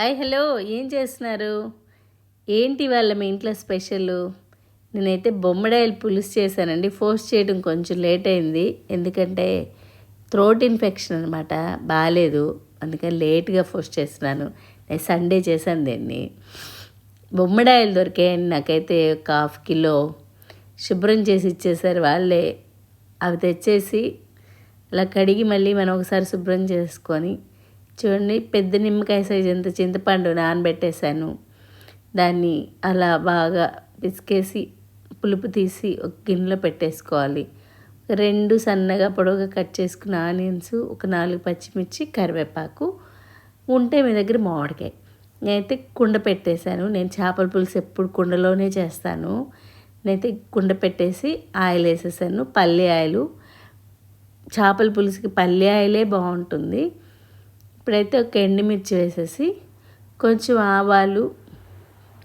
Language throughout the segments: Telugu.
Hi hello. ఏం చేస్తున్నారు? ఏంటి వాళ్ళ మీ ఇంట్లో స్పెషల్? నేనైతే బొమ్మడాయిలు పులుసు చేశానండి. ఫోర్స్ చేయడం కొంచెం లేట్ అయింది. ఎందుకంటే థ్రోట్ ఇన్ఫెక్షన్ అనమాట బాగాలేదు అందుకని లేట్గా ఫోర్స్ చేస్తున్నాను. నేను సండే చేశాను దీన్ని. బొమ్మడాయిలు దొరికాయండి. నాకైతే ఒక హాఫ్ కిలో శుభ్రం చేసి ఇచ్చేసారు వాళ్ళే. అవి తెచ్చేసి అలా కడిగి మళ్ళీ మనం ఒకసారి శుభ్రం చేసుకొని చూడండి పెద్ద నిమ్మకాయ సైజ్ ఎంత చింతపండు నానబెట్టేశాను. దాన్ని అలా బాగా పిసికేసి పులుపు తీసి ఒక గిన్నెలో పెట్టేసుకోవాలి. రెండు సన్నగా పొడవుగా కట్ చేసుకున్న ఆనియన్స్ ఒక నాలుగు పచ్చిమిర్చి కరివేపాకు ఉంటే మీ దగ్గర మామిడికాయ. నేనైతే కుండ పెట్టేశాను. నేను చేపల పులుసు ఎప్పుడు కుండలోనే చేస్తాను. నేనైతే కుండ పెట్టేసి ఆయిల్ వేసేసాను. పల్లి ఆయిలు. చేపల పులుసుకి పల్లి ఆయిలే బాగుంటుంది. ఇప్పుడైతే ఒక ఎండుమిర్చి వేసేసి కొంచెం ఆవాలు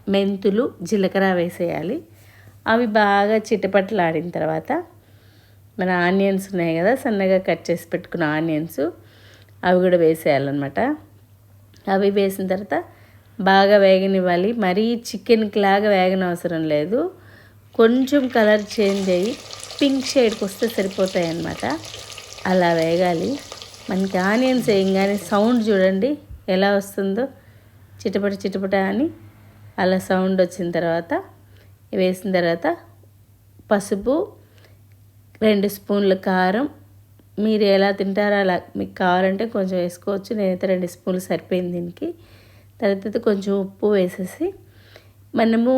మెంతులు జీలకర్ర వేసేయాలి. అవి బాగా చిటపట్లాడిన తర్వాత మన ఆనియన్స్ ఉన్నాయి కదా సన్నగా కట్ చేసి పెట్టుకున్న ఆనియన్స్ అవి కూడా వేసేయాలన్నమాట. అవి వేసిన తర్వాత బాగా వేగనివ్వాలి. మరీ చికెన్కి లాగా వేగనవసరం లేదు. కొంచెం కలర్ చేంజ్ అయ్యి పింక్ షేడ్కి వస్తే సరిపోతాయి అన్నమాట అలా వేగాలి. మనకి ఆనియన్స్ వేయంగానే సౌండ్ చూడండి ఎలా వస్తుందో. చిటపట చిటపట అని అలా సౌండ్ వచ్చిన తర్వాత వేసిన తర్వాత పసుపు రెండు స్పూన్ల కారం. మీరు ఎలా తింటారో అలా మీకు కావాలంటే కొంచెం వేసుకోవచ్చు. నేనైతే రెండు స్పూన్లు సరిపోయింది దీనికి. తర్వాత కొంచెం ఉప్పు వేసేసి మనము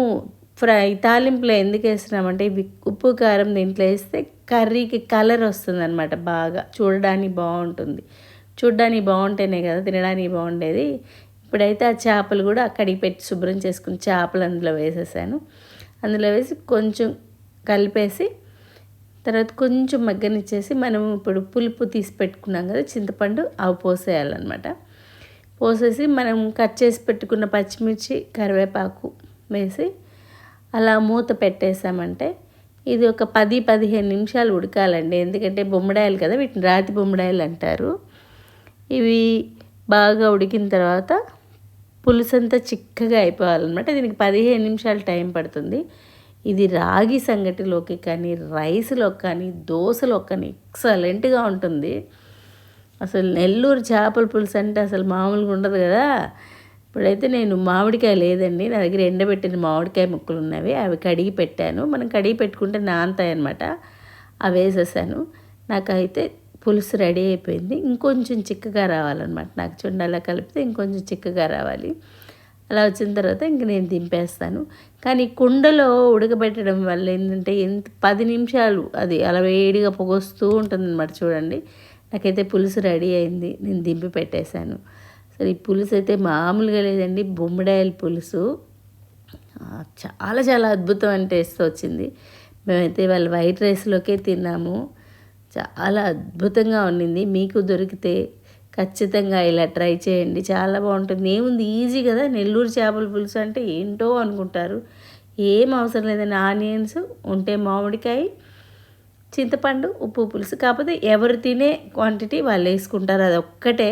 ఫ్రై తాలింపులో ఎందుకు వేస్తున్నామంటే ఇవి ఉప్పు కారం దీంట్లో వేస్తే కర్రీకి కలర్ వస్తుంది అనమాట బాగా. చూడడానికి బాగుంటుంది. చూడడానికి బాగుంటేనే కదా తినడానికి బాగుండేది. ఇప్పుడైతే ఆ చేపలు కూడా అక్కడికి పెట్టి శుభ్రం చేసుకుని చేపలు అందులో వేసేసాను. అందులో వేసి కొంచెం కలిపేసి తర్వాత కొంచెం మగ్గనిచ్చేసి మనం ఇప్పుడు పులుపు తీసి పెట్టుకున్నాం కదా చింతపండు అవి పోసేయాలన్నమాట. పోసేసి మనం కట్ చేసి పెట్టుకున్న పచ్చిమిర్చి కరివేపాకు వేసి అలా మూత పెట్టేసామంటే ఇది ఒక పది పదిహేను నిమిషాలు ఉడకాలండి. ఎందుకంటే బొమ్మడాయలు కదా వీటిని రాతి బొమ్మడాయలు అంటారు. ఇవి బాగా ఉడికిన తర్వాత పులుసంతా చిక్కగా అయిపోవాలన్నమాట. దీనికి పదిహేను నిమిషాలు టైం పడుతుంది. ఇది రాగి సంగటిలోకి కానీ రైస్లో కానీ దోశలో కానీ ఎక్సలెంట్గా ఉంటుంది. అసలు నెల్లూరు చేపల పులుసు అంటే అసలు మామూలుగా ఉండదు కదా. ఇప్పుడైతే నేను మామిడికాయ లేదండి. నా దగ్గర ఎండబెట్టిన మామిడికాయ ముక్కలు ఉన్నవి. అవి కడిగి పెట్టాను. మనం కడిగి పెట్టుకుంటే నానతాయి అవి వేసేసాను. నాకైతే పులుసు రెడీ అయిపోయింది. ఇంకొంచెం చిక్కగా రావాలన్నమాట. నాకు చూడండి అలా కలిపితే ఇంకొంచెం చిక్కగా రావాలి. అలా వచ్చిన తర్వాత ఇంక నేను దింపేస్తాను. కానీ కుండలో ఉడకబెట్టడం వల్ల ఏంటంటే ఎంత పది నిమిషాలు అది అలా వేడిగా పొగొస్తూ ఉంటుందన్నమాట చూడండి. నాకైతే పులుసు రెడీ అయింది. నేను దింపి పెట్టేశాను. సరే ఈ పులుసు అయితే మామూలుగా లేదండి బొమ్మడాయల పులుసు. చాలా చాలా అద్భుతం టేస్ట్ వచ్చింది. మేమైతే వాళ్ళు వైట్ రైస్లోకే తిన్నాము. చాలా అద్భుతంగా ఉండింది. మీకు దొరికితే ఖచ్చితంగా ఇలా ట్రై చేయండి. చాలా బాగుంటుంది. ఏముంది ఈజీ కదా నెల్లూరు చేపల పులుసు అంటే ఏంటో అనుకుంటారు. ఏం అవసరం లేదండి ఆనియన్స్ ఉంటే మామిడికాయ చింతపండు ఉప్పు పులుసు. కాకపోతే ఎవరు తినే క్వాంటిటీ వాళ్ళు వేసుకుంటారు. అది ఒక్కటే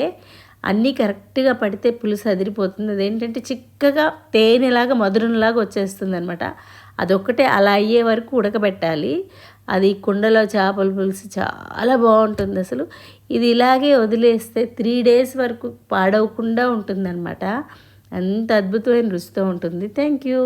అన్నీ కరెక్ట్గా పడితే పులుసు అదిరిపోతుంది. అదేంటంటే చిక్కగా తేనెలాగా మధురంలాగా వచ్చేస్తుంది అనమాట అదొక్కటే అలా అయ్యే వరకు ఉడకబెట్టాలి. అది కుండలో చేపల పులుసు చాలా బాగుంటుంది అసలు. ఇది ఇలాగే వదిలేస్తే త్రీ డేస్ వరకు పాడవకుండా ఉంటుందన్నమాట. అంత అద్భుతమైన రుచితో ఉంటుంది. Thank you